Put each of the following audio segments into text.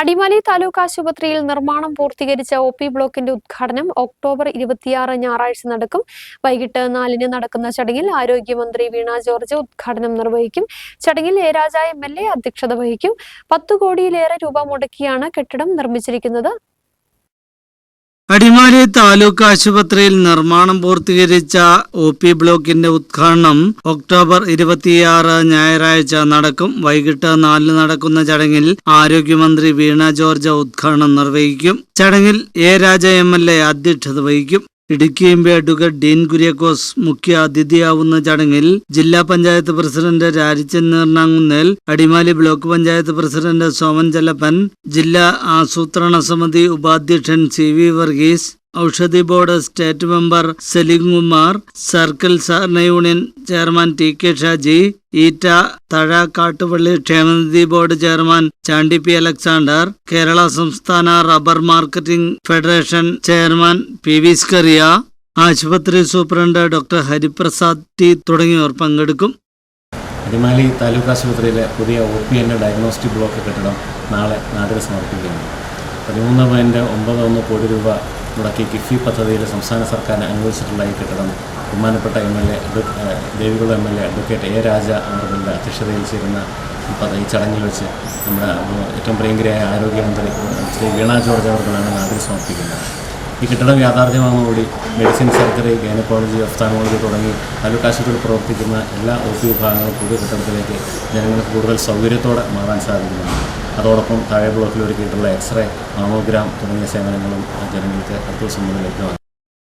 അടിമാലി താലൂക്ക് ആശുപത്രിയിൽ നിർമ്മാണം പൂർത്തീകരിച്ച ഒ പി ബ്ലോക്കിന്റെ ഉദ്ഘാടനം ഒക്ടോബർ ഇരുപത്തിയാറ് ഞായറാഴ്ച നടക്കും. വൈകിട്ട് നാലിന് നടക്കുന്ന ചടങ്ങിൽ ആരോഗ്യമന്ത്രി വീണ ജോർജ് ഉദ്ഘാടനം നിർവഹിക്കും. ചടങ്ങിൽ A Raja M L A അധ്യക്ഷത വഹിക്കും. പത്തു കോടിയിലേറെ രൂപ മുടക്കിയാണ് കെട്ടിടം നിർമ്മിച്ചിരിക്കുന്നത്. അടിമാലി താലൂക്ക് ആശുപത്രിയിൽ നിർമ്മാണം പൂർത്തീകരിച്ച ഒ പി ബ്ലോക്കിന്റെ ഉദ്ഘാടനം ഒക്ടോബർ ഇരുപത്തിയാറ് ഞായറാഴ്ച നടക്കും. വൈകിട്ട് നാലിന് നടക്കുന്ന ചടങ്ങിൽ ആരോഗ്യമന്ത്രി വീണ ജോർജ് ഉദ്ഘാടനം നിർവഹിക്കും. ചടങ്ങിൽ A Raja M L A അധ്യക്ഷത വഹിക്കും. Idukki M P advocate Dean Kuriakose മുഖ്യ അതിഥിയാവുന്ന ചടങ്ങിൽ ജില്ലാ panchayat president Rajichan Neernankunnel Adimali block panchayat president Soman Chellappan ജില്ലാ ആസൂത്രണ സമിതി ഉപാധ്യക്ഷൻ C V Varghese Oushadhi board state member Seling Kumar circle സഹകരണ union chairman T K Shaji ഈറ്റ തഴ കാട്ടുപള്ളി ക്ഷേമനിധി board chairman Chandy P Alexander Kerala സംസ്ഥാന rubber marketing federation chairman P V Scaria ആശുപത്രി സൂപ്രണ്ട് ഡോക്ടർ ഹരിപ്രസാദ് ടി തുടങ്ങിയവർ പങ്കെടുക്കും. അടിമാലി താലൂക്ക് ആശുപത്രിയിലെ പുതിയ ഒ പി എന്റെ ഡയഗ്നോസ്റ്റിക് ബ്ലോക്ക് കെട്ടിടം നാളെ നാടിന് സമർപ്പിക്കുന്നു പതിമൂന്ന് പോയിന്റ് ഒമ്പത് ഒന്ന് കോടി രൂപ മുടക്കി കിഫി പദ്ധതിയിൽ സംസ്ഥാന സർക്കാരിനെ അനുവദിച്ചിട്ടുള്ള ഈ കെട്ടിടം ബഹുമാനപ്പെട്ട M L A Devikulam M L A advocate A Raja അവരുടെ അധ്യക്ഷതയിൽ ചേരുന്ന ഈ ചടങ്ങിൽ വെച്ച് നമ്മുടെ ഏറ്റവും പ്രിയങ്കരിയായ ആരോഗ്യമന്ത്രി ശ്രീ വീണ ജോർജ് അവർക്കാണ് നാടിന് സമർപ്പിക്കുന്നത്. ഈ കെട്ടിടം യാഥാർത്ഥ്യമാകുമ്പോൾ മെഡിസിൻ സർജറി ഗൈനക്കോളജി ഒഫ്താനോളജി തുടങ്ങി താലൂക്ക് പ്രവർത്തിക്കുന്ന എല്ലാ ഒ പി വിഭാഗങ്ങളും പുതിയ കെട്ടിടത്തിലേക്ക് ജനങ്ങൾക്ക് കൂടുതൽ സൗകര്യത്തോടെ മാറാൻ സാധിക്കുന്നതാണ് അതോടൊപ്പം താഴെ ബ്ലോക്കിൽ ഒരുക്കിയിട്ടുള്ള എക്സ്റേ മാമോഗ്രാം തുടങ്ങിയ സേവനങ്ങളും ജനങ്ങൾക്ക് അടുത്ത ദിവസം മുതൽ ലഭ്യമാണ്.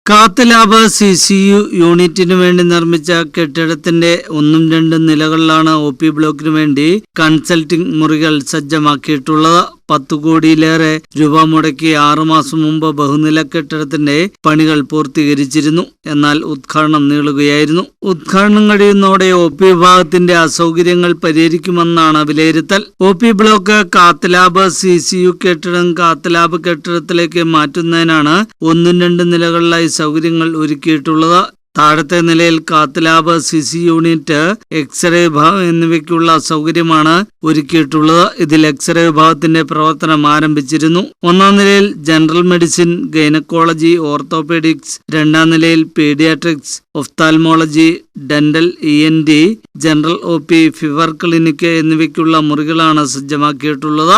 Cath lab C C U യൂണിറ്റിനു വേണ്ടി നിർമ്മിച്ച കെട്ടിടത്തിന്റെ ഒന്നും രണ്ടും നിലകളിലാണ് ഒ പി ബ്ലോക്കിനു വേണ്ടി കൺസൾട്ടിംഗ് മുറികൾ സജ്ജമാക്കിയിട്ടുള്ളത്. പത്തു കോടിയിലേറെ രൂപ മുടക്കി ആറുമാസം മുമ്പ് ബഹുനില കെട്ടിടത്തിന്റെ പണികൾ പൂർത്തീകരിച്ചിരുന്നു. എന്നാൽ ഉദ്ഘാടനം നീളുകയായിരുന്നു. ഉദ്ഘാടനം കഴിയുന്നതോടെ ഒ പി വിഭാഗത്തിന്റെ അസൗകര്യങ്ങൾ പരിഹരിക്കുമെന്നാണ് വിലയിരുത്തൽ. O P block cath lab C C U കെട്ടിടം കാത്തലാബ് കെട്ടിടത്തിലേക്ക് മാറ്റുന്നതിനാണ് ഒന്നും രണ്ടും നിലകളിലായി സൗകര്യങ്ങൾ ഒരുക്കിയിട്ടുള്ളത്. താഴത്തെ നിലയിൽ cath lab C C unit X-ray വിഭാഗം എന്നിവയ്ക്കുള്ള സൗകര്യമാണ് ഒരുക്കിയിട്ടുള്ളത്. ഇതിൽ എക്സ്റേ വിഭാഗത്തിന്റെ പ്രവർത്തനം ആരംഭിച്ചിരുന്നു. ഒന്നാം നിലയിൽ ജനറൽ മെഡിസിൻ ഗൈനക്കോളജി ഓർത്തോപെഡിക്സ് രണ്ടാം നിലയിൽ paediatrics ophthalmology dental E N D general O P fever clinic എന്നിവയ്ക്കുള്ള മുറികളാണ് സജ്ജമാക്കിയിട്ടുള്ളത്.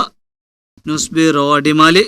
News bureau Adimali.